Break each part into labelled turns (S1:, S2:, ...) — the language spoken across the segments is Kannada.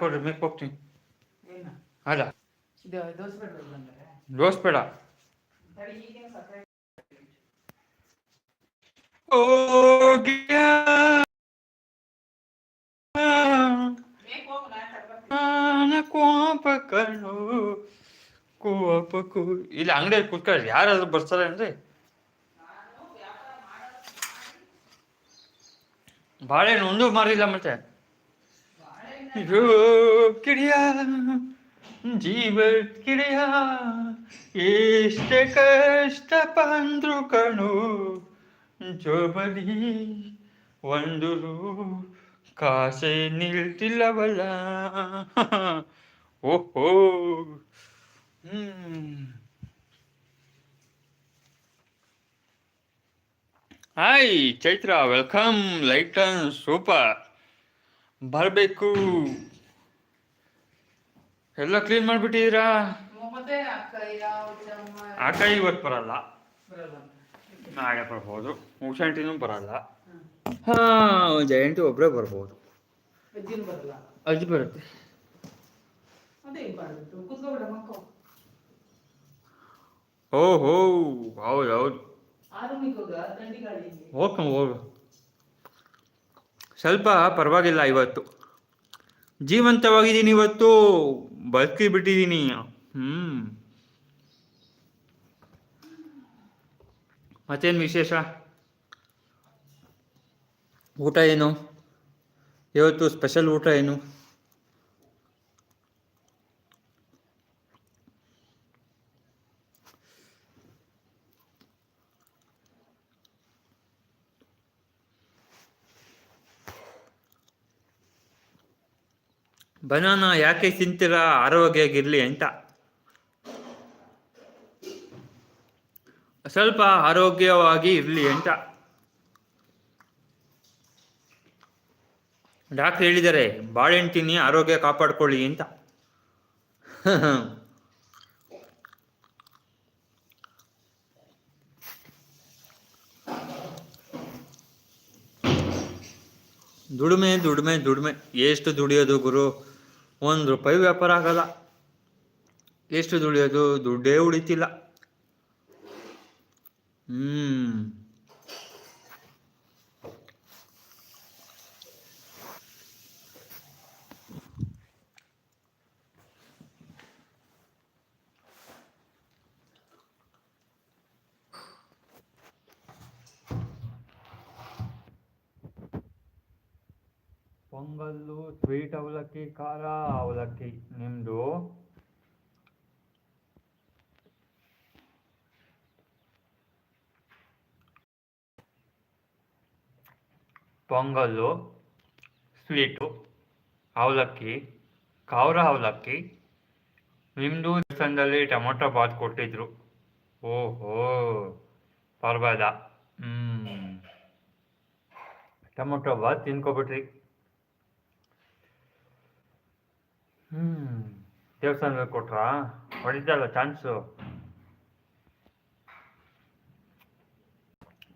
S1: ಕೊಡ್ರಿ ಮೇಕ್ ಹೋಗ್ತೀನಿ ಅಲ್ಲ.
S2: ದೋಸ್ ಬೇಡ.
S1: ಓ ಕೋಪ ಕಣ್ಣು ಕೋಪ ಕೂ. ಇಲ್ಲಿ ಅಂಗಡಿಯಲ್ಲಿ ಕೂತ್ಕೊಳ್ಳಿ ಯಾರಾದ್ರೂ ಬರ್ತಾರೆ ಅಂದ್ರೆ ಬಾಳೆಹಣ್ಣು ಒಂದು ಮಾರಿಲ್ಲ ಮತ್ತೆ.
S2: ಬಾಳೆಹಣ್ಣು
S1: ಇದು ಕಿಡಿಯ ಜೀವ ಕಿಡಿಯ ಎಷ್ಟೇ ಕಷ್ಟ ಬಂದ್ರು ಕಣು ಜೋಬಲಿ ಒಂದು ಕಾಸೆ ನಿಲ್ತಿಲ್ಲವಲ್ಲ ಓಹೋ ಹ್ಮ್ hi Chaitra welcome light super ಬರಬೇಕು. ಎಲ್ಲ ಕ್ಲೀನ್ ಮಾಡಿಬಿಟ್ಟಿದ್ದೀರಾ?
S2: ಅಕ್ಕ
S1: ಆಟ ಇವತ್ತು ಬರಲ್ಲ. ನಾಳೆ ಬರ್ಬೋದು. ಉಷಾಂಟಿನೂ ಬರಲ್ಲ. ಹಾ. ಜಯಂತಿ ಒಬ್ಬರೇ ಬರ್ಬೋದು. ಅಜ್ಜಿ ಬರುತ್ತೆ. ಓಹೋ ಹೌದು ಹೌದು.
S2: ಹೋಗು
S1: ಹೋಗ. ಸ್ವಲ್ಪ ಪರವಾಗಿಲ್ಲ ಇವತ್ತು. ಜೀವಂತವಾಗಿದ್ದೀನಿ ಇವತ್ತು. ಬದುಕಿ ಬಿಟ್ಟಿದ್ದೀನಿ ಹ್ಞೂ ಮತ್ತೇನು ವಿಶೇಷ? ಊಟ ಏನು? ಇವತ್ತು ಸ್ಪೆಷಲ್ ಊಟ ಏನು? ಬನಾನ ಯಾಕೆ ತಿಂತೀರಾ? ಆರೋಗ್ಯವಾಗಿರ್ಲಿ ಅಂತ. ಸ್ವಲ್ಪ ಆರೋಗ್ಯವಾಗಿ ಇರಲಿ ಅಂತ. ಡಾಕ್ಟರ್ ಹೇಳಿದ್ದಾರೆ, ಬಾಳೆಹಣ್ಣು ತಿನ್ನಿ, ಆರೋಗ್ಯ ಕಾಪಾಡ್ಕೊಳ್ಳಿ ಅಂತ. ದುಡಿಮೆ ದುಡಿಮೆ ದುಡಿಮೆ. ಎಷ್ಟು ದುಡಿಯೋದು ಗುರು? ಒಂದು ರೂಪಾಯಿ ವ್ಯಾಪಾರ ಆಗಲ್ಲ. ಎಷ್ಟು ದುಡಿಯೋದು? ದುಡ್ಡೇ ಉಳಿತಿಲ್ಲ. ಹ್ಮ್. ಪೊಂಗಲ್ಲು ಸ್ವೀಟ್ ಅವಲಕ್ಕಿ, ಖಾರ ಅವಲಕ್ಕಿ. ನಿಮ್ಮದು ಪೊಂಗಲ್ಲು, ಸ್ವೀಟು, ಅವಲಕ್ಕಿ, ಖಾರ ಅವಲಕ್ಕಿ. ನಿಮ್ಮದು ದೇವಸ್ಥಾನದಲ್ಲಿ ಟೊಮೊಟೊ ಬಾತ್ ಕೊಟ್ಟಿದ್ರು. ಓಹೋ ಪರವಾಗಿಲ್ಲ ಹ್ಞೂ ಟೊಮೊಟೊ ಬಾತ್ ತಿನ್ಕೊಬಿಟ್ರಿ. ಹ್ಮ್. ದೇವಸ್ಥಾನದಲ್ಲಿ ಕೊಟ್ರಾ? ಹೊಡಿದಲ್ಲ ಚಾನ್ಸು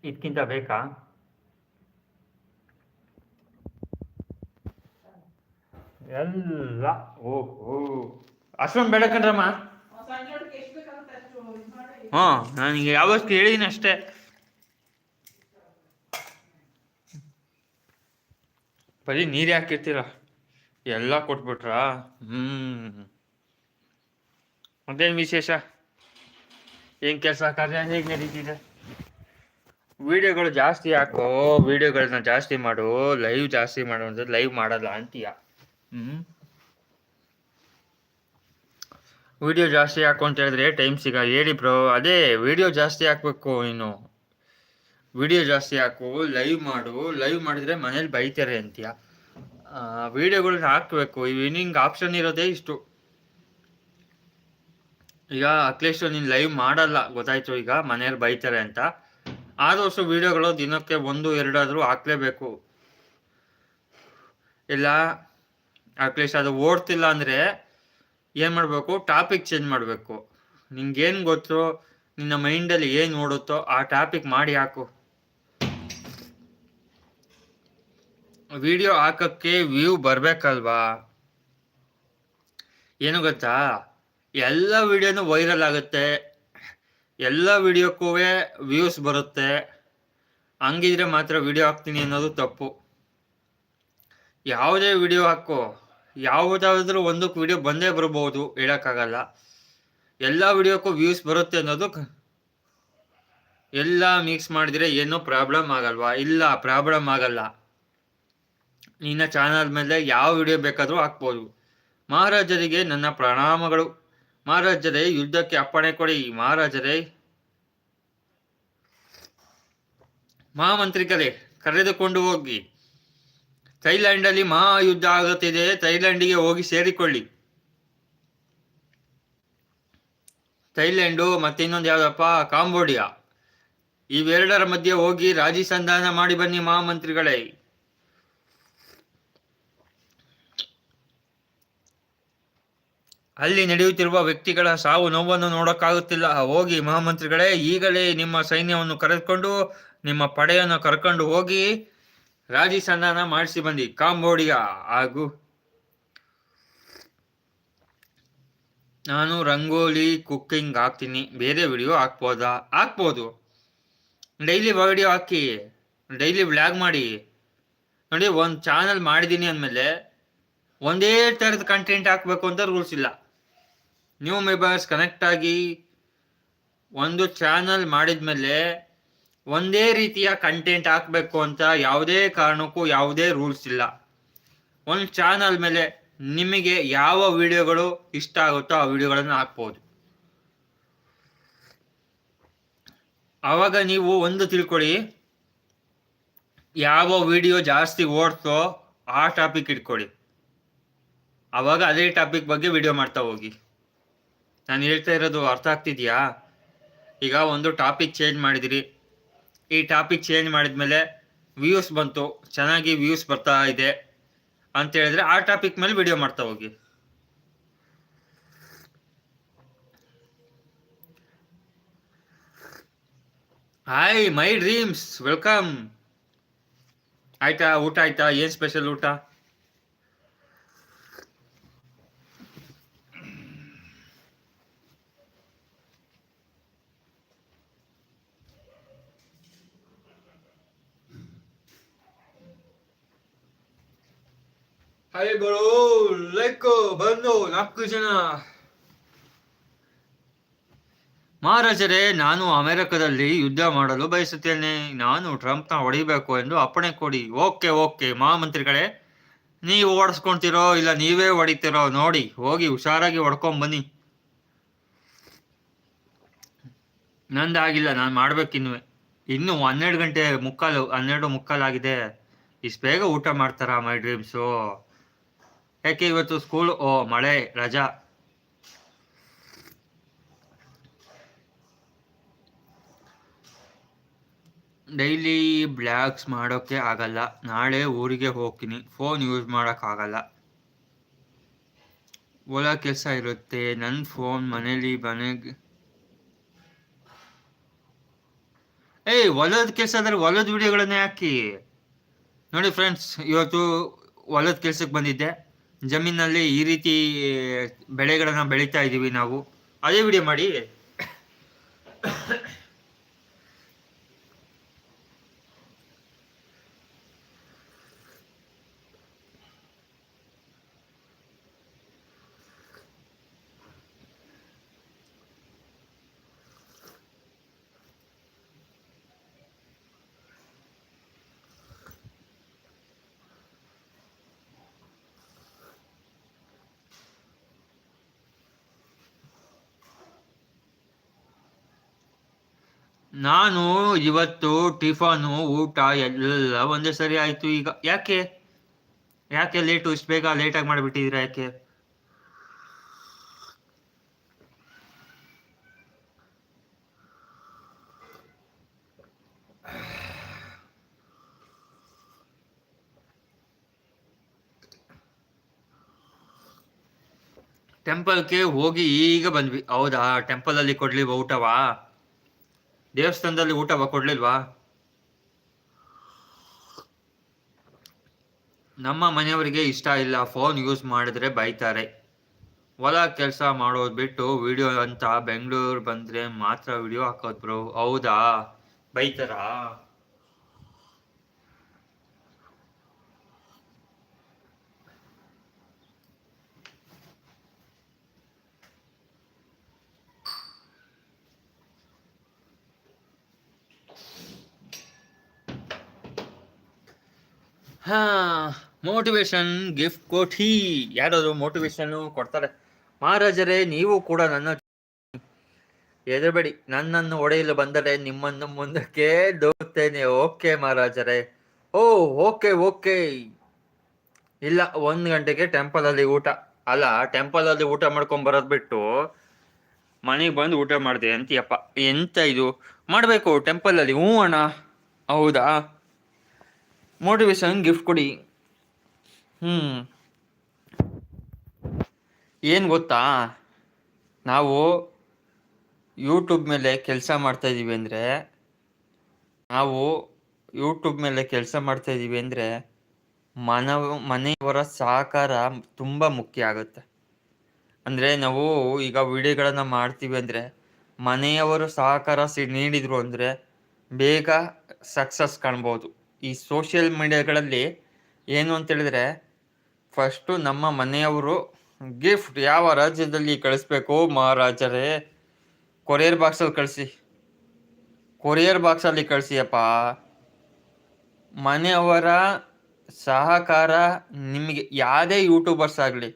S1: ಇದಕ್ಕಿಂತ ಬೇಕಾ? ಎಲ್ಲ. ಓಹೋ. ಅಷ್ಟೊಂದು ಬೇಡ ಕಣ್ರಮ್ಮ. ಹಾಂ ನನಗೆ ಯಾವತ್ತು ಹೇಳಿದ್ದೀನಿ ಅಷ್ಟೇ. ಬರೀ ನೀರು ಹಾಕಿರ್ತೀರ ಎಲ್ಲ ಕೊಟ್ಬಿಟ್ರಾ? ಹ್ಮ್. ಮತ್ತೇನು ವಿಶೇಷ? ಏನ್ ಕೆಲಸ ಕಾರ್ಯ? ಹೇಗೆ ನಡೀತಿದೆ? ವಿಡಿಯೋಗಳು ಜಾಸ್ತಿ ಹಾಕೋ ವಿಡಿಯೋಗಳನ್ನ ಜಾಸ್ತಿ ಮಾಡು ಲೈವ್ ಜಾಸ್ತಿ ಮಾಡು ಅಂದ್ರೆ ಲೈವ್ ಮಾಡಲ್ಲ ಅಂತೀಯ. ಹ್ಞೂ ವಿಡಿಯೋ ಜಾಸ್ತಿ ಹಾಕು ಅಂತ ಹೇಳಿದ್ರೆ ಟೈಮ್ ಸಿಗ ಹೇಳಿ ಬ್ರೋ ಅದೇ ವಿಡಿಯೋ ಜಾಸ್ತಿ ಹಾಕ್ಬೇಕು ಇನ್ನು ವಿಡಿಯೋ ಜಾಸ್ತಿ ಹಾಕು ಲೈವ್ ಮಾಡು ಲೈವ್ ಮಾಡಿದ್ರೆ ಮನೇಲಿ ಬೈತಾರೆ ಅಂತೀಯ. ವಿಡಿಯೋಗಳನ್ನ ಹಾಕಬೇಕು. ಈ ವಿನ್ನಿಂಗ್ ಆಪ್ಷನ್ ಇರೋದೇ ಇಷ್ಟು. ಈಗ ಅಖಿಲೇಶ್ ನೀನು ಲೈವ್ ಮಾಡಲ್ಲ. ಗೊತ್ತಾಯ್ತು ಈಗ ಮನೆಯಲ್ಲಿ ಬೈತಾರೆ ಅಂತ. ಆದಷ್ಟು ವಿಡಿಯೋಗಳು ದಿನಕ್ಕೆ ಒಂದು, ಎರಡಾದರೂ ಹಾಕ್ಲೇಬೇಕು. ಇಲ್ಲ, ಅಖಿಲೇಶ್ ಅದು ಓಡ್ತಿಲ್ಲ ಅಂದರೆ ಏನು ಮಾಡಬೇಕು? ಟಾಪಿಕ್ ಚೇಂಜ್ ಮಾಡಬೇಕು. ನಿಂಗೇನು ಗೊತ್ತು? ನಿನ್ನ ಮೈಂಡಲ್ಲಿ ಏನು ಓಡುತ್ತೋ ಆ ಟಾಪಿಕ್ ಮಾಡಿ ಹಾಕು. ವಿಡಿಯೋ ಹಾಕಕ್ಕೆ ವ್ಯೂ ಬರಬೇಕಲ್ವಾ? ಏನು ಗೊತ್ತಾ? ಎಲ್ಲ ವಿಡಿಯೋನು ವೈರಲ್ ಆಗುತ್ತೆ. ಎಲ್ಲ ವಿಡಿಯೋಕ್ಕೂ ವ್ಯೂಸ್ ಬರುತ್ತೆ. ಹಂಗಿದ್ರೆ ಮಾತ್ರ ವಿಡಿಯೋ ಹಾಕ್ತೀನಿ ಅನ್ನೋದು ತಪ್ಪು. ಯಾವುದೇ ವಿಡಿಯೋ ಹಾಕು, ಯಾವುದಾದ್ರೂ ಒಂದಕ್ಕೆ ವಿಡಿಯೋ ಬಂದೇ ಬರ್ಬೋದು ಹೇಳೋಕ್ಕಾಗಲ್ಲ. ಎಲ್ಲ ವಿಡಿಯೋಕ್ಕೂ ವ್ಯೂಸ್ ಬರುತ್ತೆ ಅನ್ನೋದು ಎಲ್ಲ ಮಿಕ್ಸ್ ಮಾಡಿದ್ರೆ ಏನೂ ಪ್ರಾಬ್ಲಮ್ ಆಗಲ್ವಾ? ಇಲ್ಲ ಪ್ರಾಬ್ಲಮ್ ಆಗಲ್ಲ. ನಿನ್ನ ಚಾನಲ್ ಮೇಲೆ ಯಾವ ವಿಡಿಯೋ ಬೇಕಾದರೂ ಹಾಕ್ಬೋದು. ಮಹಾರಾಜರಿಗೆ ನನ್ನ ಪ್ರಣಾಮಗಳು. ಮಹಾರಾಜರೇ, ಯುದ್ಧಕ್ಕೆ ಅಪ್ಪಣೆ ಕೊಡಿ. ಮಹಾರಾಜರೇ. ಮಹಾಮಂತ್ರಿಗಳೇ, ಕರೆದುಕೊಂಡು ಹೋಗಿ. ಥೈಲ್ಯಾಂಡಲ್ಲಿ ಮಹಾಯುದ್ಧ ಆಗುತ್ತಿದೆ. ಥೈಲ್ಯಾಂಡಿಗೆ ಹೋಗಿ ಸೇರಿಕೊಳ್ಳಿ. ಥೈಲ್ಯಾಂಡು ಮತ್ತೆ ಇನ್ನೊಂದು ಯಾವುದಪ್ಪ? ಕಾಂಬೋಡಿಯಾ. ಇವೆರಡರ ಮಧ್ಯೆ ಹೋಗಿ ರಾಜಿ ಸಂಧಾನ ಮಾಡಿ ಬನ್ನಿ ಮಹಾಮಂತ್ರಿಗಳೇ. ಅಲ್ಲಿ ನಡೆಯುತ್ತಿರುವ ವ್ಯಕ್ತಿಗಳ ಸಾವು ನೋವನ್ನು ನೋಡೋಕ್ಕಾಗುತ್ತಿಲ್ಲ. ಹೋಗಿ ಮಹಾಮಂತ್ರಿಗಳೇ, ಈಗಲೇ ನಿಮ್ಮ ಸೈನ್ಯವನ್ನು ಕರೆದುಕೊಂಡು, ನಿಮ್ಮ ಪಡೆಯನ್ನು ಕರ್ಕೊಂಡು ಹೋಗಿ ರಾಜಿ ಸಂಧಾನ ಮಾಡಿಸಿ ಬಂದಿ ಕಾಂಬೋಡಿಯಾ ಹಾಗೂ ನಾನು ರಂಗೋಲಿ ಕುಕ್ಕಿಂಗ್ ಹಾಕ್ತೀನಿ. ಬೇರೆ ವಿಡಿಯೋ ಹಾಕ್ಬೋದಾ? ಹಾಕ್ಬೋದು. ಡೈಲಿ ವಿಡಿಯೋ ಹಾಕಿ, ಡೈಲಿ ವ್ಲಾಗ್ ಮಾಡಿ. ನೋಡಿ, ಒಂದು ಚಾನಲ್ ಮಾಡಿದ್ದೀನಿ ಅಂದಮೇಲೆ ಒಂದೇ ಥರದ ಕಂಟೆಂಟ್ ಹಾಕಬೇಕು ಅಂತ ರೂಲ್ಸ್ ಇಲ್ಲ. ನ್ಯೂ ಮೆಂಬರ್ಸ್ ಕನೆಕ್ಟ್ ಆಗಿ ಒಂದು ಚಾನಲ್ ಮಾಡಿದ್ಮೇಲೆ ಒಂದೇ ರೀತಿಯ ಕಂಟೆಂಟ್ ಹಾಕಬೇಕು ಅಂತ ಯಾವುದೇ ಕಾರಣಕ್ಕೂ ಯಾವುದೇ ರೂಲ್ಸ್ ಇಲ್ಲ. ಒಂದು ಚಾನಲ್ ಮೇಲೆ ನಿಮಗೆ ಯಾವ ವಿಡಿಯೋಗಳು ಇಷ್ಟ ಆಗುತ್ತೋ ಆ ವಿಡಿಯೋಗಳನ್ನು ಹಾಕ್ಬೋದು. ಆವಾಗ ನೀವು ಒಂದು ತಿಳ್ಕೊಳ್ಳಿ, ಯಾವ ವಿಡಿಯೋ ಜಾಸ್ತಿ ಓಡ್ತೋ ಆ ಟಾಪಿಕ್ ಇಟ್ಕೊಳ್ಳಿ. ಆವಾಗ ಅದೇ ಟಾಪಿಕ್ ಬಗ್ಗೆ ವಿಡಿಯೋ ಮಾಡ್ತಾ ಹೋಗಿ. ನಾನು ಹೇಳ್ತಾ ಇರೋದು ಅರ್ಥ ಆಗ್ತಿದ್ಯಾ? ಈಗ ಒಂದು ಟಾಪಿಕ್ ಚೇಂಜ್ ಮಾಡಿದಿರಿ. ಈ ಟಾಪಿಕ್ ಚೇಂಜ್ ಮಾಡಿದ್ಮೇಲೆ ವ್ಯೂಸ್ ಬಂತು. ಚೆನ್ನಾಗಿ ವ್ಯೂಸ್ ಬರ್ತಾ ಇದೆ ಅಂತ ಹೇಳಿದ್ರೆ ಆ ಟಾಪಿಕ್ ಮೇಲೆ ವಿಡಿಯೋ ಮಾಡ್ತಾ ಹೋಗಿ. ಹಾಯ್ ಮೈ ಡ್ರೀಮ್ಸ್ ವೆಲ್ಕಮ್ ಆಯ್ತಾ, ಊಟ ಆಯ್ತಾ? ಏನ್ ಸ್ಪೆಷಲ್ ಊಟ? ಬರೋ ಲೈಕ್ ಬಂದು ನಾಲ್ಕು ಜನ ಮಹಾರಾಜರೇ, ನಾನು ಅಮೆರಿಕದಲ್ಲಿ ಯುದ್ಧ ಮಾಡಲು ಬಯಸುತ್ತೇನೆ. ನಾನು ಟ್ರಂಪ್ನ ಹೊಡಿಬೇಕು ಎಂದು ಅಪ್ಪಣೆ ಕೊಡಿ. ಓಕೆ ಓಕೆ, ಮಹಾಮಂತ್ರಿಗಳೇ, ನೀವು ಓಡಿಸ್ಕೊಳ್ತಿರೋ ಇಲ್ಲ ನೀವೇ ಹೊಡಿತೀರೋ ನೋಡಿ, ಹೋಗಿ ಹುಷಾರಾಗಿ ಹೊಡ್ಕೊಂಡ್ ಬನ್ನಿ. ನಂದಾಗಿಲ್ಲ, ನಾನು ಮಾಡ್ಬೇಕಿನ್ನು ಇನ್ನು ಹನ್ನೆರಡು ಗಂಟೆ ಮುಕ್ಕಾಲು, ಹನ್ನೆರಡು ಮುಕ್ಕಾಲಾಗಿದೆ. ಇಷ್ಟು ಬೇಗ ಊಟ ಮಾಡ್ತಾರಾ, ಮೈ ಡ್ರೀಮ್ಸು? ಯಾಕೆ ಇವತ್ತು ಸ್ಕೂಲ್ ಓ, ಮಳೆ, ರಜಾ. ಡೈಲಿ ಬ್ಲಾಗ್ಸ್ ಮಾಡೋಕ್ಕೆ ಆಗಲ್ಲ. ನಾಳೆ ಊರಿಗೆ ಹೋಗ್ತೀನಿ. ಫೋನ್ ಯೂಸ್ ಮಾಡೋಕ್ಕಾಗಲ್ಲ ಹೊಲ ಕೆಲಸ ಇರುತ್ತೆ. ನನ್ನ ಫೋನ್ ಮನೇಲಿ ಮನೆಗೆ ಏಯ್, ಹೊಲದ ಕೆಲಸ ಅಂದರೆ ಹೊಲದ ವಿಡಿಯೋಗಳನ್ನೇ ಹಾಕಿ. ನೋಡಿ ಫ್ರೆಂಡ್ಸ್ ಇವತ್ತು ಹೊಲದ ಕೆಲಸಕ್ಕೆ ಬಂದಿದ್ದೆ. ಜಮೀನಲ್ಲಿ ಈ ರೀತಿ ಬೆಳೆಗಳನ್ನು ಬೆಳೀತಾ ಇದ್ದೀವಿ ನಾವು. ಅದೇ ವಿಡಿಯೋ ಮಾಡಿ. ನಾನು ಇವತ್ತು ಟಿಫನು, ಊಟ ಎಲ್ಲ ಒಂದೇ ಸರಿ ಆಯ್ತು ಈಗ. ಯಾಕೆ? ಯಾಕೆ ಲೇಟು ಇಷ್ಟು ಬೇಗ ಲೇಟಾಗಿ ಮಾಡಿಬಿಟ್ಟಿದ್ದೀರಾ ಯಾಕೆ? ಟೆಂಪಲ್ಗೆ ಹೋಗಿ ಈಗ ಬಂದ್ವಿ. ಹೌದಾ? ಟೆಂಪಲಲ್ಲಿ ಕೊಡ್ಲಿ ಊಟವಾ? ದೇವಸ್ಥಾನದಲ್ಲಿ ಊಟ ಕೊಡ್ಲಿಲ್ವಾ? ನಮ್ಮ ಮನೆಯವರಿಗೆ ಇಷ್ಟ ಇಲ್ಲ. ಫೋನ್ ಯೂಸ್ ಮಾಡಿದ್ರೆ ಬೈತಾರೆ. ಹೊಲ ಕೆಲಸ ಮಾಡೋದು ಬಿಟ್ಟು ವಿಡಿಯೋ ಅಂತ ಬೆಂಗಳೂರು ಬಂದ್ರೆ ಮಾತ್ರ ವಿಡಿಯೋ ಹಾಕೋದು ಬ್ರೋ. ಹೌದಾ? ಬೈತಾರಾ? ಹಾ ಮೋಟಿವೇಶನ್ ಗಿಫ್ಟ್ ಕೊಠಿ. ಯಾರಾದ್ರು ಮೋಟಿವೇಶನ್ ಕೊಡ್ತಾರೆ. ಮಹಾರಾಜರೇ, ನೀವು ಕೂಡ ನನ್ನ ಎದರಬೇಡಿ. ನನ್ನನ್ನು ಒಡೆಯಲು ಬಂದರೆ ನಿಮ್ಮನ್ನು ಮುಂದಕ್ಕೆ ದೋಗ್ತೇನೆ ಓಕೆ ಮಹಾರಾಜರೇ. ಓ, ಓಕೆ ಓಕೆ. ಇಲ್ಲ, ಒಂದು ಗಂಟೆಗೆ ಟೆಂಪಲಲ್ಲಿ ಊಟ. ಅಲ್ಲ, ಟೆಂಪಲಲ್ಲಿ ಊಟ ಮಾಡ್ಕೊಂಡ್ ಬರೋದ್ ಬಿಟ್ಟು ಮನೆಗೆ ಬಂದು ಊಟ ಮಾಡಿದೆ ಅಂತೀಯಪ್ಪ. ಎಂತ ಇದು? ಮಾಡಬೇಕು, ಟೆಂಪಲಲ್ಲಿ. ಹ್ಞೂ ಅಣ್ಣ. ಹೌದಾ? ಮೋಟಿವೇಶನ್ ಗಿಫ್ಟ್ ಕೊಡಿ. ಹ್ಮ್. ಏನು ಗೊತ್ತಾ? ನಾವು ಯೂಟ್ಯೂಬ್ ಮೇಲೆ ಕೆಲಸ ಮಾಡ್ತಾ ಇದ್ದೀವಿ ಅಂದರೆ, ನಾವು ಯೂಟ್ಯೂಬ್ ಮೇಲೆ ಕೆಲಸ ಮಾಡ್ತಾ ಇದ್ದೀವಿ ಅಂದರೆ, ಮನವ, ಮನೆಯವರ ಸಹಕಾರ ತುಂಬ ಮುಖ್ಯ ಆಗುತ್ತೆ. ಅಂದರೆ ನಾವು ಈಗ ವಿಡಿಯೋಗಳನ್ನು ಮಾಡ್ತೀವಿ ಅಂದರೆ, ಮನೆಯವರು ಸಹಕಾರ ಸಿ, ನೀಡಿದರು ಅಂದರೆ, ಬೇಗ ಸಕ್ಸಸ್ ಕಾಣ್ಬೋದು. ಈ ಸೋಷಿಯಲ್ ಮೀಡಿಯಾಗಳಲ್ಲಿ ಏನು ಅಂತೇಳಿದರೆ ಫಸ್ಟು ನಮ್ಮ ಮನೆಯವರು ಗಿಫ್ಟ್ ಯಾವ ರಾಜ್ಯದಲ್ಲಿ ಕಳಿಸ್ಬೇಕು ಮಹಾರಾಜರೇ? ಕೊರಿಯರ್ ಬಾಕ್ಸಲ್ಲಿ ಕಳಿಸಿ. ಕೊರಿಯರ್ ಬಾಕ್ಸಲ್ಲಿ ಕಳಿಸಿಯಪ್ಪ. ಮನೆಯವರ ಸಹಕಾರ ನಿಮಗೆ, ಯಾವುದೇ ಯೂಟ್ಯೂಬರ್ಸ್ ಆಗಲಿ,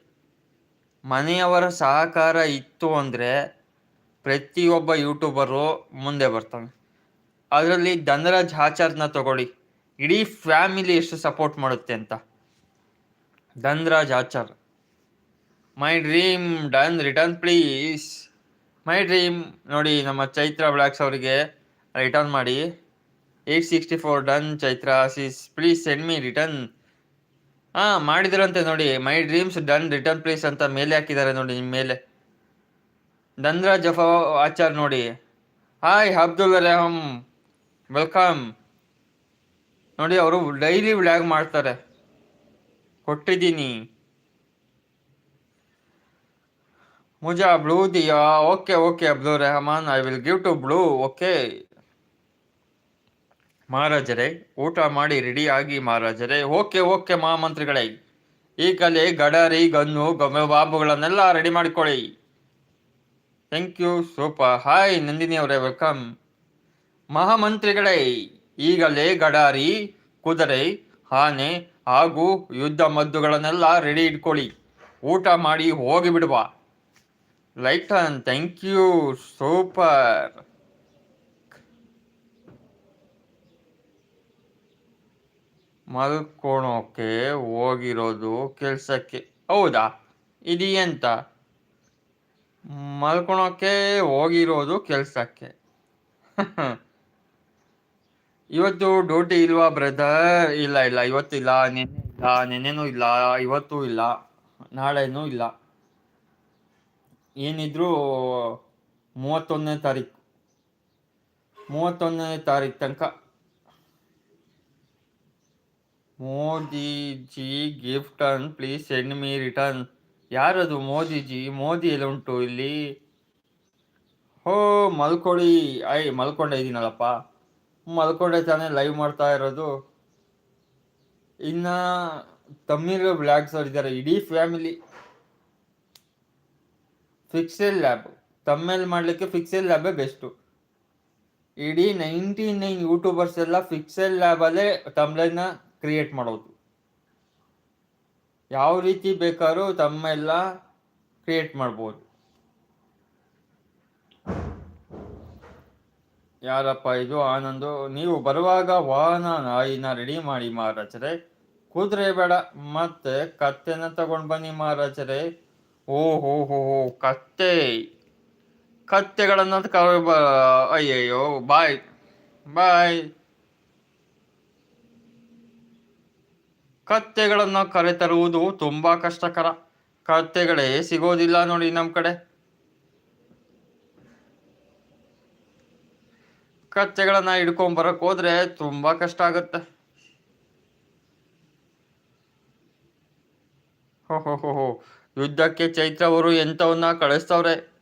S1: ಮನೆಯವರ ಸಹಕಾರ ಇತ್ತು ಅಂದರೆ ಪ್ರತಿಯೊಬ್ಬ ಯೂಟ್ಯೂಬರು ಮುಂದೆ ಬರ್ತಾನೆ. ಅದರಲ್ಲಿ ಧನರಾಜ್ ಆಚಾರ್ನ ತಗೊಳ್ಳಿ. ಇಡೀ ಫ್ಯಾಮಿಲಿ ಎಷ್ಟು ಸಪೋರ್ಟ್ ಮಾಡುತ್ತೆ ಅಂತ. Dhanraj Achar. My dream done return please. My dream ನೋಡಿ ನಮ್ಮ ಚೈತ್ರ ಬ್ಲಾಕ್ಸ್ ಅವರಿಗೆ ರಿಟರ್ನ್ ಮಾಡಿ. Eight sixty four done Chaitra sis please send me return. ಹಾಂ, ಮಾಡಿದ್ರಂತೆ ನೋಡಿ. My dreams done return please ಅಂತ ಮೇಲೆ ಹಾಕಿದ್ದಾರೆ ನೋಡಿ ನಿಮ್ಮ ಮೇಲೆ. ಧನ್ರಾಜ್ ಜಫಾ ಆಚಾರ್ ನೋಡಿ. Hi Abdul Reham, welcome. ನೋಡಿ ಅವರು ಡೈಲಿ ವ್ಲಾಗ್ ಮಾಡ್ತಾರೆ. ಕೊಟ್ಟಿದ್ದೀನಿ. ಮುಜಾ blue Diya? Okay okay Abdul Rehman I will give to blue okay ಮಹಾರಾಜರೇ, ಊಟ ಮಾಡಿ ರೆಡಿ ಆಗಿ ಮಹಾರಾಜರೇ. ಓಕೆ ಓಕೆ ಮಹಾಮಂತ್ರಿಗಳೇ. ಈ ಕಲೆ, ಗಡರಿ, ಗನ್ನು ಗಮ ಬಾಬುಗಳನ್ನೆಲ್ಲ ರೆಡಿ ಮಾಡಿಕೊಳ್ಳಿ. Thank you super hi Nandini ಅವರೇ ವೆಲ್ಕಮ್ ಮಹಾಮಂತ್ರಿಗಳೇ. ಈಗಲೇ ಗಡಾರಿ, ಕುದುರೆ, ಆನೆ ಹಾಗೂ ಯುದ್ಧ ಮದ್ದುಗಳನ್ನೆಲ್ಲ ರೆಡಿ ಇಟ್ಕೊಳ್ಳಿ. ಊಟ ಮಾಡಿ ಹೋಗಿ ಬಿಡುವ ಲೈಟನ್ ಥ್ಯಾಂಕ್ ಯು ಸೂಪರ್ ಮಲ್ಕೊಳೋಕೆ ಹೋಗಿರೋದು ಕೆಲಸಕ್ಕೆ. ಹೌದಾ? ಇದು ಎಂತ ಹೋಗಿರೋದು ಕೆಲ್ಸಕ್ಕೆ. ಇವತ್ತು ಡ್ಯೂಟಿ ಇಲ್ವಾ ಬ್ರದರ್ ಇಲ್ಲ ಇಲ್ಲ. ಇವತ್ತಿಲ್ಲ ನೆನ್ನೆ ಇಲ್ಲ, ನೆನ್ನೆನೂ ಇಲ್ಲ, ಇವತ್ತೂ ಇಲ್ಲ, ನಾಳೆನೂ ಇಲ್ಲ. ಏನಿದ್ರು ಮೂವತ್ತೊಂದನೇ ತಾರೀಕು. ಮೂವತ್ತೊಂದನೇ ತಾರೀಕು ತನಕ ಮೋದಿಜಿ ಗಿಫ್ಟ್ ಅನ್ ಪ್ಲೀಸ್ ಸೆಂಡ್ ಮೀ ರಿಟರ್ನ್ ಯಾರದು ಮೋದಿಜಿ? ಮೋದಿ ಎಲ್ಲ ಉಂಟು ಇಲ್ಲಿ? ಹೋ, ಮಲ್ಕೊಳ್ಳಿ. ಐ ಮಲ್ಕೊಂಡೆ ಇದ್ದೀನಲ್ಲಪ್ಪ ಮಲ್ಕೊಂಡೆ ತಾನೇ ಲೈವ್ ಮಾಡ್ತಾ ಇರೋದು. ಇನ್ನ ತಮ್ಮಿರ್ ಬ್ಲಾಗ್ಸ್ ಅವ್ರು ಇದ್ದಾರೆ ಇಡೀ ಫ್ಯಾಮಿಲಿ ಫಿಕ್ಸೆಲ್ ಲ್ಯಾಬ್ ತಮ್ಮೇಲ್ ಮಾಡಲಿಕ್ಕೆ ಫಿಕ್ಸೆಲ್ ಲ್ಯಾಬೇ ಬೆಸ್ಟು ಇಡೀ ನೈಂಟಿ ನೈನ್ ಯೂಟ್ಯೂಬರ್ಸ್ ಎಲ್ಲ ಫಿಕ್ಸೆಲ್ ಲ್ಯಾಬಲ್ಲೇ ತಮ್ಲನ್ನ ಕ್ರಿಯೇಟ್ ಮಾಡೋದು. ಯಾವ ರೀತಿ ಬೇಕಾದ್ರೂ ತಮ್ಮೆಲ್ಲ ಕ್ರಿಯೇಟ್ ಮಾಡ್ಬೋದು. ಯಾರಪ್ಪ ಇದು ಆನಂದು? ನೀವು ಬರುವಾಗ ವಾಹನ ನಾಯಿನ ರೆಡಿ ಮಾಡಿ ಮಹಾರಾಜರೇ. ಕುದುರೆ ಬೇಡ, ಮತ್ತೆ ಕತ್ತೆನ ತಗೊಂಡ್ ಬನ್ನಿ ಮಹಾರಾಜರೇ. ಓ ಹೋ ಹೋ ಹೋ ಕತ್ತೆ. ಕತ್ತೆಗಳನ್ನ ಅಯ್ಯಯ್ಯೋ, ಬಾಯ್ ಬಾಯ್. ಕತ್ತೆಗಳನ್ನು ಕರೆತರುವುದು ತುಂಬಾ ಕಷ್ಟಕರ. ಕತ್ತೆಗಳೇ ಸಿಗೋದಿಲ್ಲ ನೋಡಿ ನಮ್ಮ ಕಡೆ. ಕತ್ತೆಗಳನ್ನ ಹಿಡ್ಕೊಂಡ್ ಬರಕ್ ಹೋದ್ರೆ ತುಂಬಾ ಕಷ್ಟ ಆಗುತ್ತೆ. ಹೋ ಹೋ ಹೋ ಹೋ. ಯುದ್ಧಕ್ಕೆ ಚೈತ್ರ ಅವರು ಎಂಥವನ್ನ ಕಳಿಸ್ತವ್ರೆ?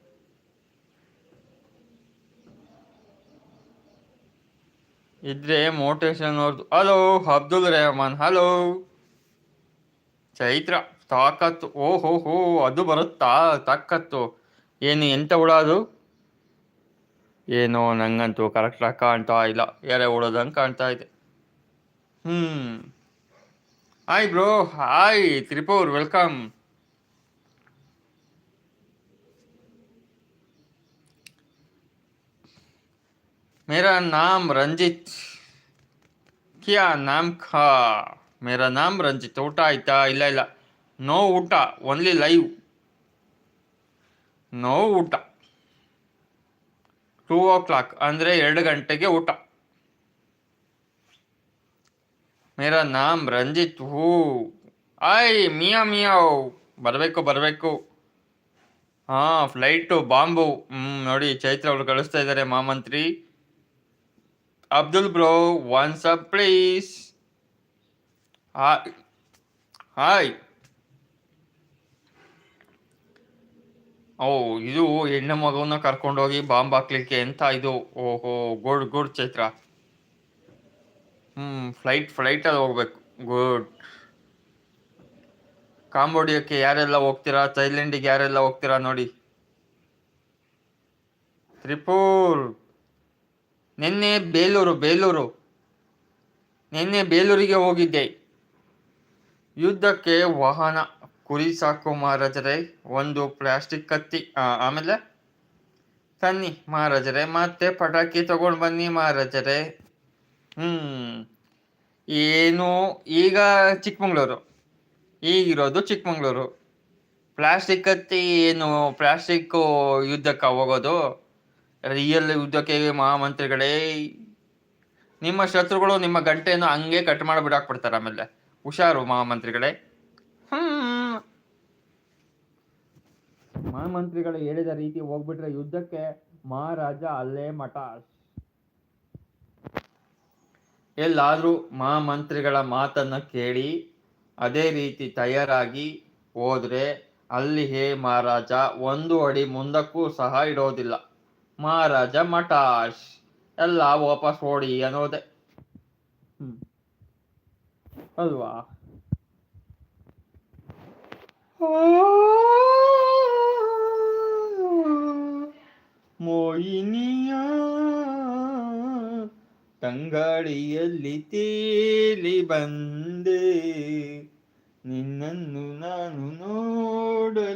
S1: ಇದ್ರೆ ಮೋಟಿವೇಶನ್ ಅವ್ರದ್ದು ಹಲೋ ಅಬ್ದುಲ್ ರೆಹಮಾನ್. ಹಲೋ ಚೈತ್ರ, ತಾಕತ್ತು. ಓಹೋ ಹೋ ಹೋ, ಅದು ಬರುತ್ತಾ? ತಾಕತ್ತು. ಏನು ಎಂತ ಹುಳ ಅದು? ಏನೋ ನಂಗಂತೂ ಕರೆಕ್ಟಾಗಿ ಕಾಣ್ತಾ ಇಲ್ಲ ಯಾರೇ ಉಳೋದಂಗೆ ಕಾಣ್ತಾ ಇದೆ ಹ್ಮ್ hi bro hi Tripur welcome मेरा नाम रंजित क्या नाम ಖಾ ಮೇರಾ ನಾಮ್ ರಂಜಿತ್ ಊಟ ಆಯ್ತಾ ಇಲ್ಲ ಇಲ್ಲ ನೋ ಊಟ ಓನ್ಲಿ ಲೈವ್ ನೋ ಊಟ ಟೂ ಓ ಕ್ಲಾಕ್ ಅಂದರೆ ಎರಡು ಗಂಟೆಗೆ ಊಟ. ಮೇರಾ ನಾಮ್ ರಂಜಿತ್ ಹೂ. ಐ, ಮಿಯಾ ಮಿಯಾ ಬರಬೇಕು ಬರಬೇಕು. ಹಾಂ ಫ್ಲೈಟು ಬಾಂಬು. ಹ್ಞೂ ನೋಡಿ, ಚೈತ್ರ ಅವರು ಕಳಿಸ್ತಾ ಇದ್ದಾರೆ ಮಾಮಂತ್ರಿ. Abdul bro once up please hi hi ಓ, ಇದು ಹೆಣ್ಣು ಮಗುವನ್ನ ಕರ್ಕೊಂಡೋಗಿ ಬಾಂಬ್ ಹಾಕ್ಲಿಕ್ಕೆ ಎಂತ ಇದು, ಓಹೋ, ಗುಡ್ ಗುಡ್ ಚೈತ್ರ. ಹ್ಮ್ ಫ್ಲೈಟ್ ಫ್ಲೈಟಲ್ಲಿ ಹೋಗ್ಬೇಕು. ಗುಡ್. ಕಾಂಬೋಡಿಯಕ್ಕೆ ಯಾರೆಲ್ಲ ಹೋಗ್ತೀರಾ? ಥೈಲ್ಯಾಂಡಿಗೆ ಯಾರೆಲ್ಲ ಹೋಗ್ತೀರಾ ನೋಡಿ. ತ್ರಿಪುರ್ ನಿನ್ನೆ ಬೇಲೂರು ಬೇಲೂರು. ನಿನ್ನೆ ಬೇಲೂರಿಗೆ ಹೋಗಿದ್ದೆ. ಯುದ್ಧಕ್ಕೆ ವಾಹನ ಕುರಿ ಸಾಕು ಮಹಾರಾಜರೇ ಒಂದು ಪ್ಲಾಸ್ಟಿಕ್ ಕತ್ತಿ ಆಮೇಲೆ? ತನ್ನಿ ಮಹಾರಾಜರೇ, ಮತ್ತೆ ಪಟಾಕಿ ತಗೊಂಡು ಬನ್ನಿ ಮಹಾರಾಜರೇ. ಹ್ಮ್. ಏನು? ಈಗ ಚಿಕ್ಕಮಂಗ್ಳೂರು. ಈಗಿರೋದು ಚಿಕ್ಕಮಂಗ್ಳೂರು. ಪ್ಲಾಸ್ಟಿಕ್ ಕತ್ತಿ ಏನು? ಪ್ಲಾಸ್ಟಿಕ್ ಯುದ್ಧಕ್ಕೆ ಹೋಗೋದು? ರಿಯಲ್ ಯುದ್ಧಕ್ಕೆ ಮಹಾಮಂತ್ರಿಗಳೇ. ನಿಮ್ಮ ಶತ್ರುಗಳು ನಿಮ್ಮ ಗಂಟೆಯನ್ನು ಹಂಗೆ ಕಟ್ ಮಾಡಿ ಬಿಡಾಕ್ಬಿಡ್ತಾರೆ ಆಮೇಲೆ. ಹುಷಾರು ಮಹಾಮಂತ್ರಿಗಳೇ. ಮಹಾಮಂತ್ರಿಗಳು ಹೇಳಿದ ರೀತಿ ಹೋಗ್ಬಿಟ್ರೆ ಯುದ್ಧಕ್ಕೆ ಮಹಾರಾಜ ಅಲ್ಲೇ ಮಠ. ಎಲ್ಲಾದರೂ ಮಹಾಮಂತ್ರಿಗಳ ಮಾತನ್ನ ಕೇಳಿ ಅದೇ ರೀತಿ ತಯಾರಾಗಿ ಹೋದ್ರೆ ಅಲ್ಲಿ ಹೇ ಮಹಾರಾಜ ಒಂದು ಅಡಿ ಮುಂದಕ್ಕೂ ಸಹ ಇಡೋದಿಲ್ಲ. ಮಹಾರಾಜ ಮಟಾಶ್ ಎಲ್ಲ ವಾಪಸ್ ಓಡಿ ಅನ್ನೋದೆ. ಹ್ಮ್. ಅಲ್ವಾ? ಮೋಹಿನಿಯ ತಂಗಾಡಿಯಲ್ಲಿ ತೇಲಿ ಬಂದೆ. ನಿನ್ನನ್ನು ನಾನು ನೋಡಲೆಂದೇ.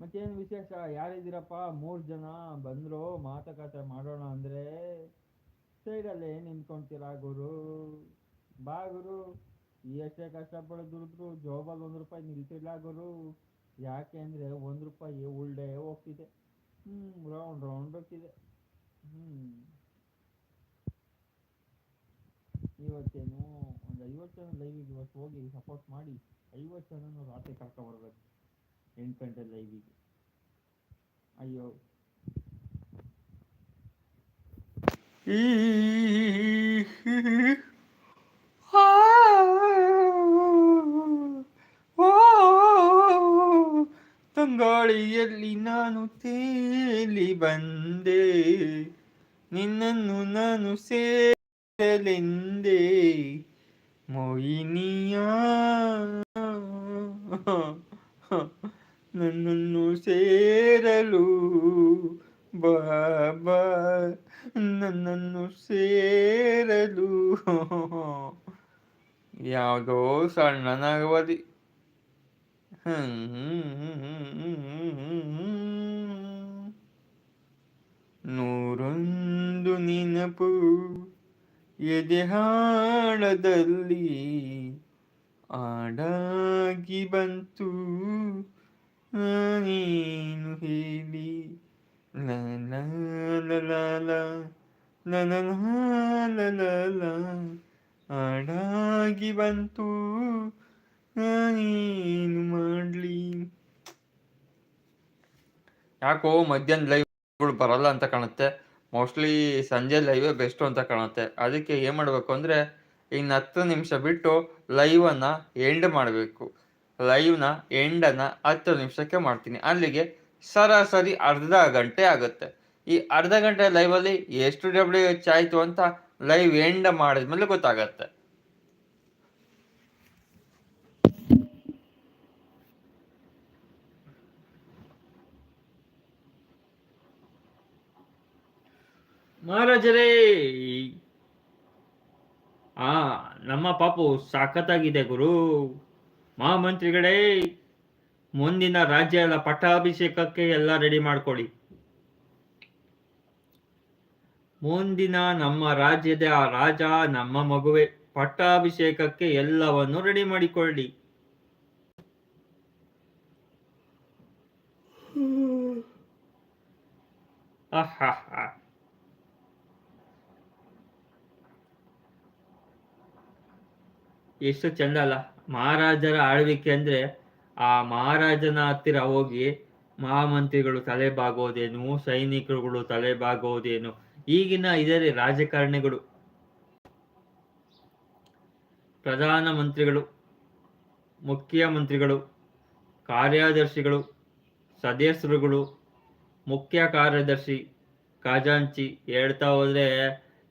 S1: ಮತ್ತೇನು ವಿಶೇಷ ಯಾರಿದ್ದೀರಪ್ಪ? ಮೂರು ಜನ ಬಂದ್ರು ಮಾತುಕತೆ ಮಾಡೋಣ ಅಂದ್ರೆ. ಸೈಡಲ್ಲೇ ನಿಂತ್ಕೊಂತೀರಾ ಗುರು? ಬಾ ಗುರು. ಎಷ್ಟೇ ಕಷ್ಟಪಟ್ಟು ದುಡಿದ್ರು ಜೋಬಲ್ಲಿ ಒಂದು ರೂಪಾಯಿ ನಿಲ್ತಿಲ್ಲ ಗುರು. ಯಾಕೆ ಅಂದರೆ ಒಂದು ರೂಪಾಯಿ ಉಳ್ಳೆ ಹೋಗ್ತಿದೆ. ಹ್ಞೂ ರೌಂಡ್ ರೌಂಡ್ ಹೋಗ್ತಿದೆ. ಹ್ಞೂ ಇವತ್ತೇನು ಒಂದು ಐವತ್ತು ಜನ ಲೈವಿಗೆ ಇವತ್ತು ಹೋಗಿ ಸಪೋರ್ಟ್ ಮಾಡಿ ಐವತ್ತು ಜನನು ರಾತ್ರಿ ಕರ್ಕೊಬರ್ಬೇಕು ಎಂಟು ಗಂಟೆ ಲೈವಿಗೆ ಅಯ್ಯೋ. ತಂಗಾಳಿಯಲ್ಲಿ ನಾನು ತೇಲಿ ಬಂದೆ ನಿನ್ನನ್ನು ನಾನು ಸೇರಲೆಂದೆ ಮೊಯಿನಿಯ ನನ್ನನ್ನು ಸೇರಲು ಬಾಬಾ ನನ್ನನ್ನು ಸೇರಲು. ಯಾವುದೋ ಸಣ್ಣ ನಗವದಿ ನೂರೊಂದು ನೆನಪು ಎದೆ ಹಾಡದಲ್ಲಿ ಆಡಾಗಿ ಬಂತು. ನೀನು ಹೇಳಿ? ಆಡಾಗಿ ಬಂತು. ನಾನೇನು ಮಾಡ್ಲಿ? ಯಾಕೋ ಮಧ್ಯಾಹ್ನ ಲೈವ್ಗಳು ಬರಲ್ಲ ಅಂತ ಕಾಣುತ್ತೆ. ಮೋಸ್ಟ್ಲಿ ಸಂಜೆ ಲೈವೇ ಬೆಸ್ಟು ಅಂತ ಕಾಣುತ್ತೆ. ಅದಕ್ಕೆ ಏನು ಮಾಡಬೇಕು ಅಂದರೆ, ಇನ್ನು ಹತ್ತು ನಿಮಿಷ ಬಿಟ್ಟು ಲೈವನ್ನು ಎಂಡ್ ಮಾಡಬೇಕು. ಲೈವ್ನ ಎಂಡನ್ನು ಹತ್ತು ನಿಮಿಷಕ್ಕೆ ಮಾಡ್ತೀನಿ. ಅಲ್ಲಿಗೆ ಸರಾಸರಿ ಅರ್ಧ ಗಂಟೆ ಆಗುತ್ತೆ. ಈ ಅರ್ಧ ಗಂಟೆ ಲೈವಲ್ಲಿ ಎಷ್ಟು ಡಬ್ಲ್ಯೂ ಎಚ್ ಆಯಿತು ಅಂತ ಲೈವ್ ಎಂಡ್ ಮಾಡಿದ್ಮೇಲೆ ಗೊತ್ತಾಗತ್ತೆ. ಮಹಾರಾಜರೇ ಆ ನಮ್ಮ ಪಾಪು ಸಾಕತ್ತಾಗಿದೆ ಗುರು. ಮಹಾಮಂತ್ರಿಗಳೇ ಮುಂದಿನ ರಾಜ್ಯ ಎಲ್ಲ ಪಟ್ಟಾಭಿಷೇಕಕ್ಕೆ ಎಲ್ಲ ರೆಡಿ ಮಾಡ್ಕೊಳ್ಳಿ ಮುಂದಿನ ನಮ್ಮ ರಾಜ್ಯದ ಆ ರಾಜ ನಮ್ಮ ಮಗುವೆ ಪಟ್ಟಾಭಿಷೇಕಕ್ಕೆ ಎಲ್ಲವನ್ನು ರೆಡಿ ಮಾಡಿಕೊಳ್ಳಿ. ಎಷ್ಟು ಚಂದ ಅಲ್ಲ, ಮಹಾರಾಜರ ಆಳ್ವಿಕೆ ಅಂದ್ರೆ ಆ ಮಹಾರಾಜನ ಹತ್ತಿರ ಹೋಗಿ ಮಹಾಮಂತ್ರಿಗಳು ತಲೆ ಬಾಗೋದೇನು ಸೈನಿಕರುಗಳು ತಲೆ ಬಾಗೋದೇನು ಈಗಿನ ಇದರೇ ರಾಜಕಾರಣಿಗಳು ಪ್ರಧಾನ ಮಂತ್ರಿಗಳು ಮುಖ್ಯಮಂತ್ರಿಗಳು, ಕಾರ್ಯದರ್ಶಿಗಳು, ಸದಸ್ಯರುಗಳು, ಮುಖ್ಯ ಕಾರ್ಯದರ್ಶಿ ಖಜಾಂಚಿ ಹೇಳ್ತಾ ಹೋದ್ರೆ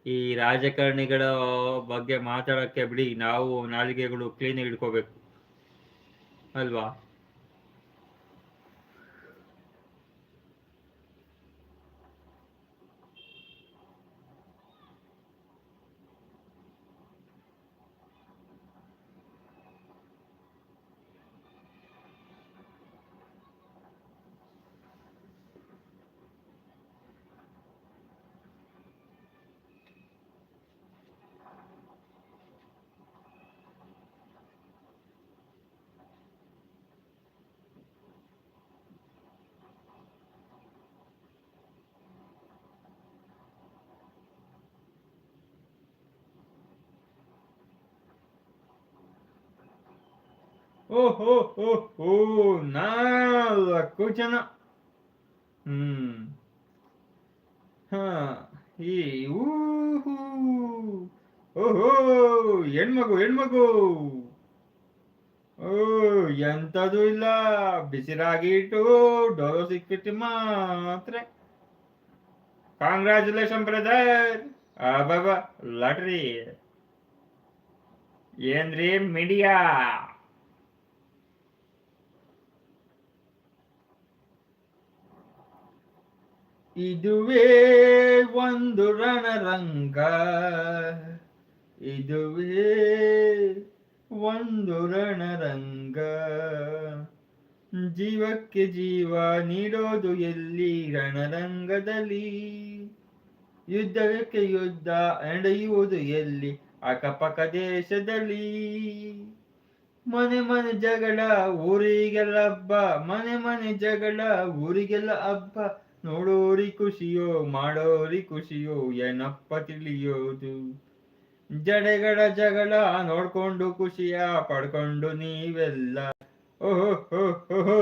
S1: ಈ ರಾಜಕಾರಣಿಗಳ ಬಗ್ಗೆ ಮಾತಾಡಕ್ಕೆ ಬಿಡಿ, ನಾವು ನಾಲಿಗೆಗಳು ಕ್ಲೀನ್ ಇಟ್ಕೋಬೇಕು. ಅಲ್ವಾ ಈ ಊಹೂ ಓಹೋ ಹೆಣ್ಮಗು ಹೆಣ್ಮಗು ಓ ಎಂತದು ಇಲ್ಲ ಬಿಸಿರಾಗಿ ಇಟ್ಟು ಡೋಲು ಸಿಕ್ಬಿಟ್ಟು ಮಾತ್ರ ಕಾಂಗ್ರ್ಯಾಚುಲೇಷನ್ ಬ್ರದರ್ ಅಬಾಬ ಲಾಟ್ರಿ ಏನ್ರಿ ಮೀಡಿಯಾ ಇದುವೇ ಒಂದು ರಣರಂಗ. ಇದುವೇ ಒಂದು ರಣರಂಗ. ಜೀವಕ್ಕೆ ಜೀವ ನೀಡೋದು ಎಲ್ಲಿ? ರಣರಂಗದಲ್ಲಿ. ಯುದ್ಧಕ್ಕೆ ಯುದ್ಧ ನಡೆಯುವುದು ಎಲ್ಲಿ? ಅಕ್ಕಪಕ್ಕ ದೇಶದಲ್ಲಿ. ಮನೆ ಮನೆ ಜಗಳ, ಊರಿಗೆಲ್ಲ ಹಬ್ಬ. ಮನೆ ಮನೆ ಜಗಳ, ಊರಿಗೆಲ್ಲ ಹಬ್ಬ. ನೋಡೋರಿ ಖುಷಿಯೋ, ಮಾಡೋರಿ ಖುಷಿಯೋ, ಏನಪ್ಪ ತಿಳಿಯೋದು? ಜಡೆಗಳ ಜಗಳ ನೋಡ್ಕೊಂಡು ಖುಷಿಯ ಪಡ್ಕೊಂಡು ನೀವೆಲ್ಲ. ಓಹೋ ಹೋ ಹೋ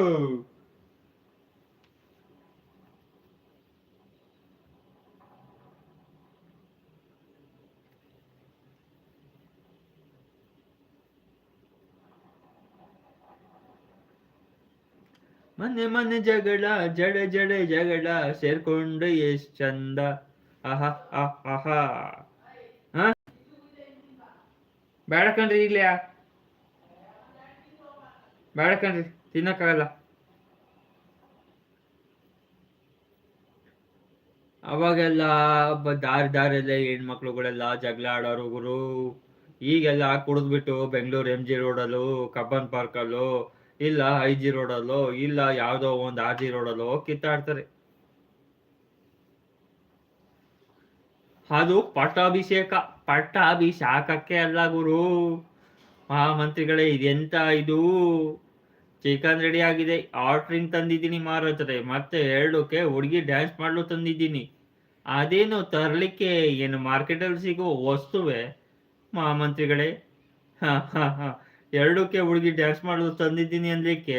S1: ಮನೆ ಮನೆ ಜಗಳ, ಜಡ ಜಡ ಜಗಳ, ಸೇರ್ಕೊಂಡು ಎಷ್ಟ್ ಚಂದ. ಅಹ ಅಹ ಹಾ? ಬೇಡ ಕಣ್ರಿ ಇಲ್ಲ ಬೇಡ ಕಣ್ರಿ, ತಿನ್ನಕ್ಕಾಗಲ್ಲ. ಅವಾಗೆಲ್ಲ ದಾರಿ ದಾರಿಯಲ್ಲೇ ಹೆಣ್ಮಕ್ಳುಗಳೆಲ್ಲ ಜಗಳ ಆಡೋರು ಗುರು. ಈಗೆಲ್ಲ ಕುಡಿದ್ಬಿಟ್ಟು ಬೆಂಗಳೂರು ಎಂ ಜಿ ರೋಡಲ್ಲೂ ಕಬ್ಬನ್ ಪಾರ್ಕಲ್ಲೂ ಇಲ್ಲ ಐ ಜಿ ರೋಡಲ್ಲೋ, ಇಲ್ಲ ಯಾವುದೋ ಒಂದು ಆರ್ ಜಿ ರೋಡಲ್ಲೋ ಕಿತ್ತಾಡ್ತಾರೆ. ಅದು ಪಟ್ಟಾಭಿಷೇಕ, ಪಟ್ಟಾಭಿಷೇಕಕ್ಕೆ ಅಲ್ಲ ಗುರು. ಮಹಾಮಂತ್ರಿಗಳೇ, ಇದೆಂತ ಇದು? ಚಿಕನ್ ರೆಡಿ ಆಗಿದೆ. ಆರ್ಡ್ರಿಂಗ್ ತಂದಿದ್ದೀನಿ ಮಾರೋತರೆ. ಮತ್ತೆ ಎರಡಕ್ಕೆ ಹುಡುಗಿ ಡ್ಯಾನ್ಸ್ ಮಾಡಲು ತಂದಿದ್ದೀನಿ. ಅದೇನು ತರಲಿಕ್ಕೆ ಏನು ಮಾರ್ಕೆಟಲ್ಲಿ ಸಿಗೋ ವಸ್ತುವೆ? ಮಹಾಮಂತ್ರಿಗಳೇ. ಹಾ ಹಾ ಹಾ. ಎರಡಕ್ಕೆ ಹುಡುಗಿ ಡ್ಯಾನ್ಸ್ ಮಾಡಲು ತಂದಿದ್ದೀನಿ ಅನ್ಲಿಕ್ಕೆ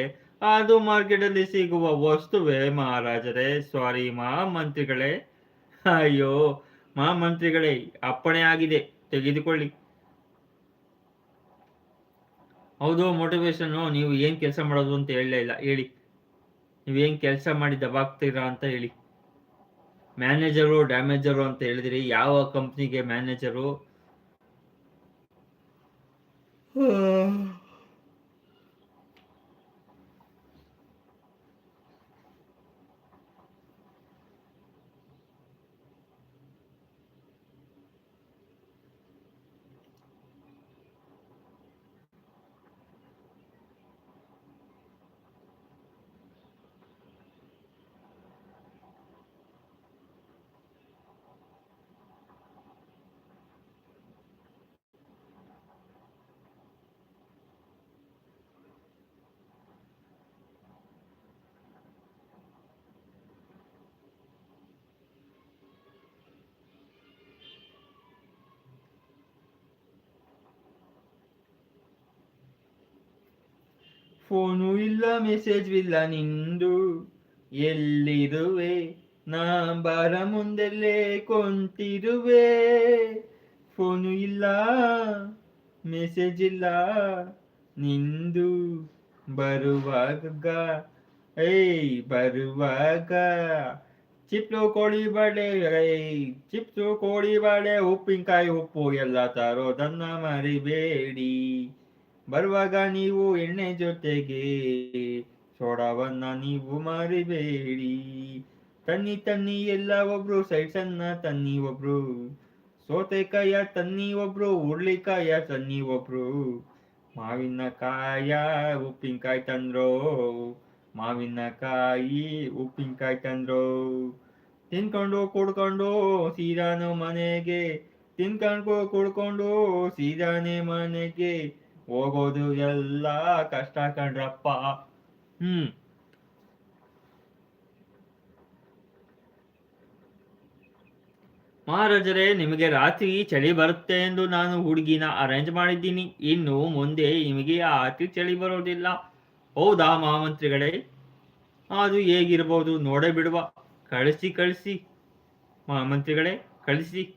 S1: ಅದು ಮಾರ್ಕೆಟ್ ಅಲ್ಲಿ ಸಿಗುವ ವಸ್ತುವೇ ಮಹಾರಾಜರೇ. ಸಾರಿ ಮಾ ಮಂತ್ರಿಗಳೇ. ಅಯ್ಯೋ, ಮಾ ಮಂತ್ರಿಗಳೇ, ಅಪ್ಪಣೆ ಆಗಿದೆ, ತೆಗೆದುಕೊಳ್ಳಿ. ಹೌದು ಮೋಟಿವೇಶನ್ ನೀವು ಏನ್ ಕೆಲಸ ಮಾಡೋದು ಅಂತ ಹೇಳಲೇ ಇಲ್ಲ, ಹೇಳಿ. ನೀವೇನ್ ಕೆಲಸ ಮಾಡಿ ದಬಾಗ್ತೀರಾ ಅಂತ ಹೇಳಿ. ಮ್ಯಾನೇಜರು ಡ್ಯಾಮೇಜರು ಅಂತ ಹೇಳಿದ್ರಿ, ಯಾವ ಕಂಪ್ನಿಗೆ ಮ್ಯಾನೇಜರು 嗯。ಫೋನು ಇಲ್ಲ ಮೆಸೇಜ್ ಇಲ್ಲ ನಿಂದು. ಎಲ್ಲಿರುವೆ? ನಾ ಬರ ಮುಂದೆಲ್ಲೇ ಕೊಂತಿರುವೆ. ಫೋನು ಇಲ್ಲ ಮೆಸೇಜ್ ಇಲ್ಲ ನಿಂದು. ಬರುವಾಗ, ಏಯ್, ಬರುವಾಗ. ಚಿಪ್ಸು ಕೋಳಿ ಬಾಳೆ ಚಿಪ್ಸು ಕೋಳಿ ಬಾಳೆ, ಉಪ್ಪಿನಕಾಯಿ, ಉಪ್ಪು ಎಲ್ಲ ತರೋದನ್ನ ಮರಿಬೇಡಿ. ಬರುವಾಗ ನೀವು ಎಣ್ಣೆ ಜೊತೆಗೆ ಸೋಡಾವನ್ನ ನೀವು ಮರಿಬೇಡಿ. ತನ್ನಿ ತನ್ನಿ ಎಲ್ಲ ಒಬ್ರು ಸೈಡ್ಸನ್ನ ತನ್ನಿ ಒಬ್ರು, ಸೋತೆಕಾಯ ತನ್ನಿ ಒಬ್ರು ಉರ್ಲಿಕಾಯ ತನ್ನಿ ಒಬ್ರು. ಮಾವಿನಕಾಯ ಉಪ್ಪಿನಕಾಯಿ ತಂದ್ರೋ ಮಾವಿನಕಾಯಿ ಉಪ್ಪಿನಕಾಯಿ ತಂದ್ರೋ. ತಿನ್ಕೊಂಡು ಕುಡ್ಕೊಂಡು ಸೀದಾನು ಮನೆಗೆ, ತಿನ್ಕೊಂಡು ಕುಡ್ಕೊಂಡು ಸೀದಾನೆ ಮನೆಗೆ ಹೋಗೋದು ಎಲ್ಲ ಕಷ್ಟ ಕಂಡ್ರಪ್ಪ ಹ್ಮ್. ಮಹಾರಾಜರೇ, ನಿಮಗೆ ರಾತ್ರಿ ಚಳಿ ಬರುತ್ತೆ ಎಂದು ನಾನು ಹುಡುಗಿನ ಅರೇಂಜ್ ಮಾಡಿದ್ದೀನಿ. ಇನ್ನು ಮುಂದೆ ನಿಮಗೆ ಆ ಚಳಿ ಬರೋದಿಲ್ಲ. ಹೌದಾ ಮಹಾಮಂತ್ರಿಗಳೇ? ಅದು ಹೇಗಿರ್ಬೋದು ನೋಡೇ ಬಿಡುವ. ಕಳಿಸಿ ಕಳಿಸಿ. ಮಹಾಮಂತ್ರಿಗಳೇ, ಕಳಿಸಿ.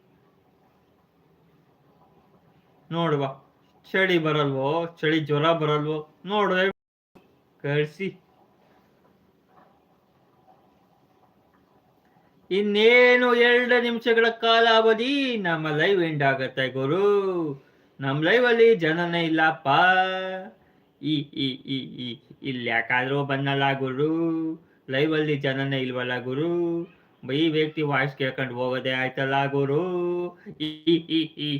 S1: ನೋಡುವ. ಚಳಿ ಬರಲ್ವೋ? ಚಳಿ ಜ್ವರ ಬರಲ್ವೋ? ನೋಡುವೆ ಕಳಿಸಿ ಇನ್ನೇನು ಎರಡು ನಿಮಿಷಗಳ ಕಾಲ ಅವಧಿ. ನಮ್ಮ ಲೈವ್ ಎಂಡ್ ಆಗತ್ತೆ ಗುರು. ನಮ್ಮ ಲೈವ್ ಅಲ್ಲಿ ಜನನೇ ಇಲ್ಲಪ್ಪ. ಈ ಈ ಈ ಈ, ಇಲ್ಲಿ ಯಾಕಾದ್ರೂ ಬಂದಲ್ಲ ಗುರು. ಲೈವ್ ಅಲ್ಲಿ ಜನನೇ ಇಲ್ವಲ್ಲ ಗುರು. ಈ ವ್ಯಕ್ತಿ ವಾಯ್ಸ್ ಕೇಳ್ಕೊಂಡು ಹೋಗೋದೇ ಆಯ್ತಲ್ಲ ಗುರು. ಈ ಈ ಈ.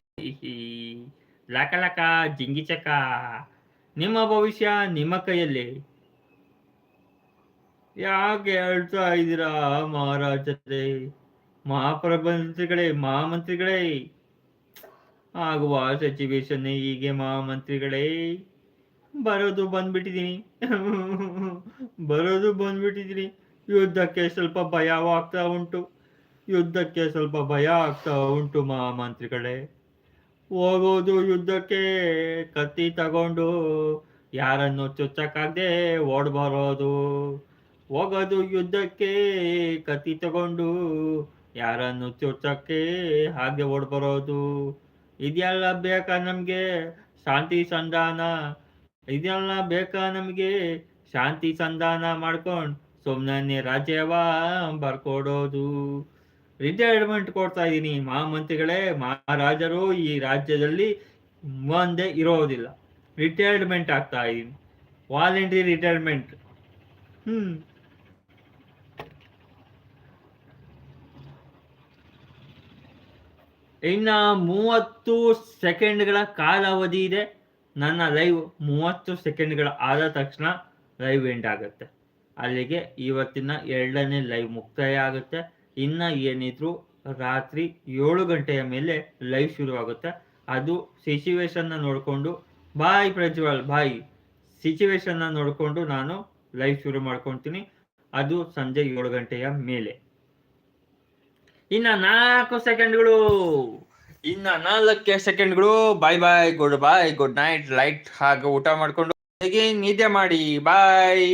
S1: ಈ ಜಿಂಗಿಚಕ, ನಿಮ್ಮ ಭವಿಷ್ಯ ನಿಮ್ಮ ಕೈಯಲ್ಲಿ. ಯಾಕೆ ಹೇಳ್ತಾ ಇದ್ದೀರಾ ಮಹಾರಾಜರೇ ಮಹಾಪ್ರಬಂಧಿಗಳೇ ಮಹಾಮಂತ್ರಿಗಳೇ. ಆಗುವ ಸಿಚುವೇಶನ್ ಹೀಗೆ ಮಹಾಮಂತ್ರಿಗಳೇ. ಬರೋದು ಬಂದ್ಬಿಟ್ಟಿದೀನಿ ಬರೋದು ಬಂದ್ಬಿಟ್ಟಿದೀನಿ ಯುದ್ಧಕ್ಕೆ ಸ್ವಲ್ಪ ಭಯವಾಗ್ತಾ ಉಂಟು. ಯುದ್ಧಕ್ಕೆ ಸ್ವಲ್ಪ ಭಯ ಆಗ್ತಾ ಉಂಟು ಮಹಾಮಂತ್ರಿಗಳೇ. ಹೋಗೋದು ಯುದ್ಧಕ್ಕೆ ಕತ್ತಿ ತಗೊಂಡು ಯಾರನ್ನು ಚುಚ್ಚಕ್ಕಾಗದೆ ಓಡ್ ಬರೋದು. ಹೋಗೋದು ಯುದ್ಧಕ್ಕೆ ಕತ್ತಿ ತಗೊಂಡು ಯಾರನ್ನು ಚುಚ್ಚಕ್ಕೆ ಹಾಗೆ ಓಡ್ ಬರೋದು. ಇದೆಲ್ಲ ಬೇಕಾ ನಮಗೆ? ಶಾಂತಿ ಸಂಧಾನ. ಇದೆಲ್ಲ ಬೇಕಾ ನಮಗೆ? ಶಾಂತಿ ಸಂಧಾನ ಮಾಡ್ಕೊಂಡು ಸುಮ್ಮನೆ ರಾಜ್ಯವ ಬರ್ಕೊಡೋದು. ರಿಟೈರ್ಮೆಂಟ್ ಕೊಡ್ತಾ ಇದ್ದೀನಿ. ಮಹಾಮಂತ್ರಿಗಳೇ ಮಹಾರಾಜರು ಈ ರಾಜ್ಯದಲ್ಲಿ ಮುಂದೆ ಇರೋದಿಲ್ಲ. ರಿಟೈರ್ಮೆಂಟ್ ಆಗ್ತಾ ಇದ್ದೀನಿ. ವಾಲಂಟ್ರಿ ರಿಟೈರ್ಮೆಂಟ್ ಹ್ಮ್. ಇನ್ನ ಮೂವತ್ತು ಸೆಕೆಂಡ್ಗಳ ಕಾಲಾವಧಿ ಇದೆ. ನನ್ನ ಲೈವ್ ಮೂವತ್ತು ಸೆಕೆಂಡ್ಗಳ ಆದ ತಕ್ಷಣ ಲೈವ್ ಎಂಡ್ ಆಗುತ್ತೆ. ಅಲ್ಲಿಗೆ ಇವತ್ತಿನ ಎರಡನೇ ಲೈವ್ ಮುಕ್ತಾಯ ಆಗುತ್ತೆ. ಇನ್ನ ಏನಿದ್ರು ರಾತ್ರಿ ಏಳು ಗಂಟೆಯ ಮೇಲೆ ಲೈವ್ ಶುರುವಾಗುತ್ತೆ. ಅದು ಸಿಚುವೇಶನ್ನ ನೋಡಿಕೊಂಡು ಬಾಯ್ ಪ್ರಜ್ವಲ್ ಬಾಯ್ ಸಿಚುವೇಶನ್ನ ನೋಡಿಕೊಂಡು ನಾನು ಲೈವ್ ಶುರು ಮಾಡ್ಕೊತೀನಿ. ಅದು ಸಂಜೆ ಏಳು ಗಂಟೆಯ ಮೇಲೆ. ಇನ್ನ ನಾಲ್ಕು ಸೆಕೆಂಡ್ಗಳು ಇನ್ನ ನಾಲ್ಕೆ ಸೆಕೆಂಡ್ಗಳು bye bye good bye good night light ಹಾಗೆ ಊಟ ಮಾಡ್ಕೊಂಡು ನಿದ್ದೆ ಮಾಡಿ ಬಾಯ್